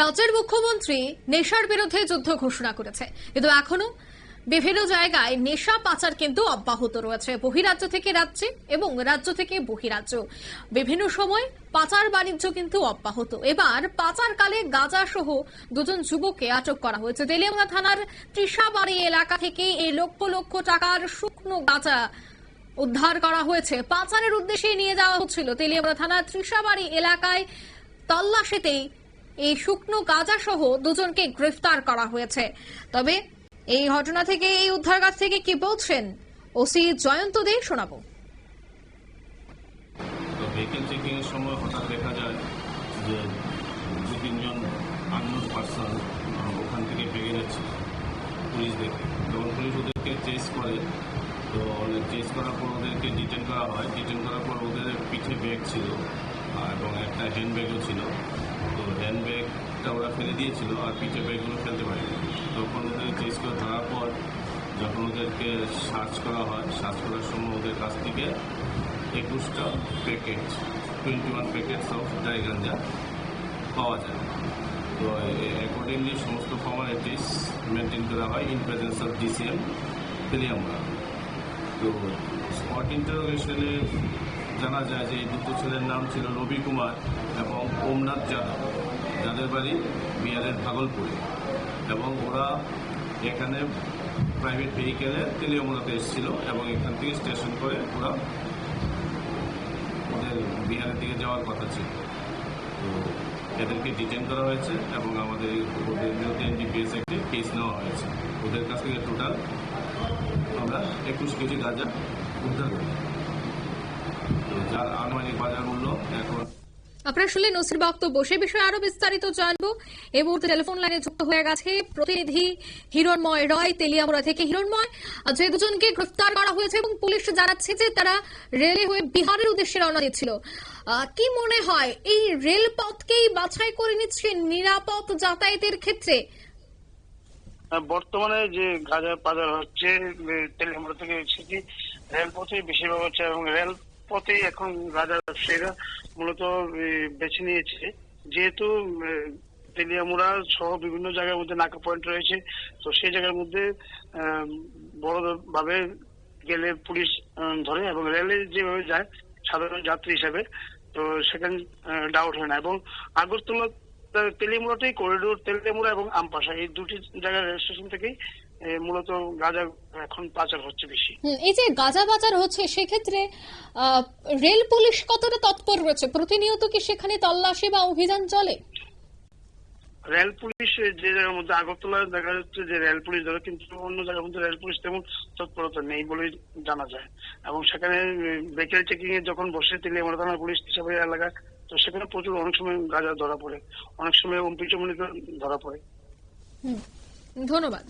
রাজ্যের মুখ্যমন্ত্রী নেশার বিরুদ্ধে যুদ্ধ ঘোষণা করেছে। কিন্তু এখনও বিভিন্ন জায়গায় নেশা পাচার কিন্তু অব্যাহত রয়েছে। বহিরাজ্য থেকে রাজ্যে এবং রাজ্য থেকে বহিরাজ্য। বিভিন্ন সময় পাচার বাণিজ্য কিন্তু অব্যাহত। এবার পাচারকালে গাঁজা সহ দুজন যুবককে আটক করা হয়েছে। তেলিয়ামুড়া থানার ত্রিশাবাড়ি এলাকা থেকে এই লক্ষ লক্ষ টাকার শুকনো গাঁজা উদ্ধার করা হয়েছে। পাচারের উদ্দেশ্যে নিয়ে যাওয়া হচ্ছিল। তেলিয়ামুড়া থানার ত্রিশাবাড়ি এলাকায় তল্লাশিতেই এই শুকনো গাঁজা সহ দুজনকে গ্রেফতার করা হয়েছে। তবে এই ঘটনা থেকে, এই উদ্ধার কাজ থেকে কি বলছেন ওসি জয়ন্ত দে শোনাবো। ভেহিকেল চেকিং এর সময় হঠাৎ দেখা যায় যে দু তিনজন আননোন পার্সন ওখান থেকে ভেঙে যাচ্ছে পুলিশ দেখে তখন পুলিশ ওদেরকে চেস করে, তো চেস করার পর ওদেরকে ডিটেন করা হয়। ডিটেন করার পর ওদের পিঠে ব্যাগ ছিল এবং একটা হ্যান্ড ব্যাগও ছিল। তো হ্যান্ড ব্যাগটা ওরা ফেলে দিয়েছিল আর পিঠে ব্যাগগুলো ফেলতে পারেনি। তখন ওদের চেস করে ধরার পর যখন ওদেরকে সার্চ করা হয় সার্চ করার সময় ওদের কাছ থেকে একুশটা packet twenty one packets of dry ganja পাওয়া যায়। তো অ্যাকর্ডিংলি সমস্ত ফর্মালিটিস মেনটেন করা হয় in presence of DCM Teliamura তো স্পট ইন্টারোগেশনে জানা যায় যে এই দুটো ছেলের নাম ছিল রবি কুমার এবং ওমনাথ যাদব, যাদের বাড়ি বিহারের ভাগলপুরে। এবং ওরা এখানে প্রাইভেট ভেহিকেলে তেলিয়ামুড়াতে এসেছিল এবং এখান থেকে স্টেশন করে ওরা ওদের বিহারের দিকে যাওয়ার কথা ছিল। তো এদেরকে ডিটেন করা হয়েছে এবং আমাদের ওদের বিরুদ্ধে এনডিপিএস একটি কেস নেওয়া হয়েছে। ওদের কাছ থেকে টোটাল আমরা একুশ কেজি গাঁজা উদ্ধার করি যার আনুমানিক বাজার মূল্য এখন আপনারা শুনলেন ওসির বক্তব্য। সে বিষয়ে আরও বিস্তারিত জানব। এই মুহূর্তে টেলিফোন লাইনে যুক্ত হয়ে গেছে প্রতিনিধি হিরণময় রয় তেলিয়ামুড়া থেকে। হিরণময় যে দুজনকে গ্রেফতার করা হয়েছে এবং পুলিশ জানাচ্ছে যে তারা রেলে হয়ে বিহারের উদ্দেশ্যে রওনা দিচ্ছিল আহ, কি মনে হয় এই রেলপথকেই বাছাই করে নিচ্ছে নিরাপদ যাতায়াতের ক্ষেত্রে? বর্তমানে যে গাঁজা বাজার হচ্ছে তেলেঙ্গানা থেকে সেটি রেলপথে বেশিরভাগ হচ্ছে এবং রেলপথে এখন গাঁজা ব্যবসায়ীরা মূলত বেছে নিয়েছে। যেহেতু তেলিয়ামুড়া সহ বিভিন্ন জায়গার মধ্যে নাকা পয়েন্ট রয়েছে, তো সেই জায়গার মধ্যে বড় ভাবে গেলে পুলিশ ধরে এবং রেলে যেভাবে যায়, সাধারণ যাত্রী হিসেবে, তো সেখানে ডাউট হয় না। এবং আগরতলা, তেলিয়ামুড়াতেই করিডোর তেলিয়ামুড়া এবং আমপাশা, এই দুটি জায়গার রেল স্টেশন থেকেই মূলত গাঁজা এখন পাচার হচ্ছে বেশি। এই যে গাঁজা বাজার হচ্ছে সেক্ষেত্রে রেল পুলিশ কতটা তৎপর রয়েছে? প্রতিনিয়ত কি সেখানে তল্লাশি বা অভিযান চলে? রেল পুলিশ যে জায়গার মধ্যে আগরতলা দেখা যাচ্ছে যে রেল পুলিশ ধরে কিন্তু অন্য জায়গার মধ্যে রেল পুলিশ তেমন তৎপরতা নেই বলেই জানা যায়। এবং সেখানে বেকারি চেকিং এ যখন বসে তেলিয়ামুড়া থানার পুলিশ হিসাবে এলাকা তো সেখানে প্রচুর অনেক সময় গাঁজা ধরা পড়ে। অনেক সময় অম্পি চমনিতে ধরা পড়ে। হুম, ধন্যবাদ।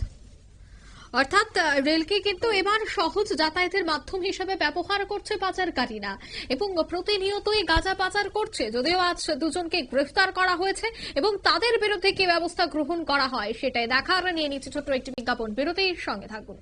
অর্থাৎ রেলকে কিন্তু এবার সহজ যাতায়াতের মাধ্যম হিসেবে ব্যবহার করছে পাচারকারীরা এবং প্রতিনিয়তই গাঁজা পাচার করছে, যদিও আজ দুজনকে গ্রেফতার করা হয়েছে এবং তাদের বিরুদ্ধে কি ব্যবস্থা গ্রহণ করা হয় সেটাই দেখার নিয়ে নিচ্ছে ছোট্ট একটি বিজ্ঞাপন। বিরতির সঙ্গে থাকুন।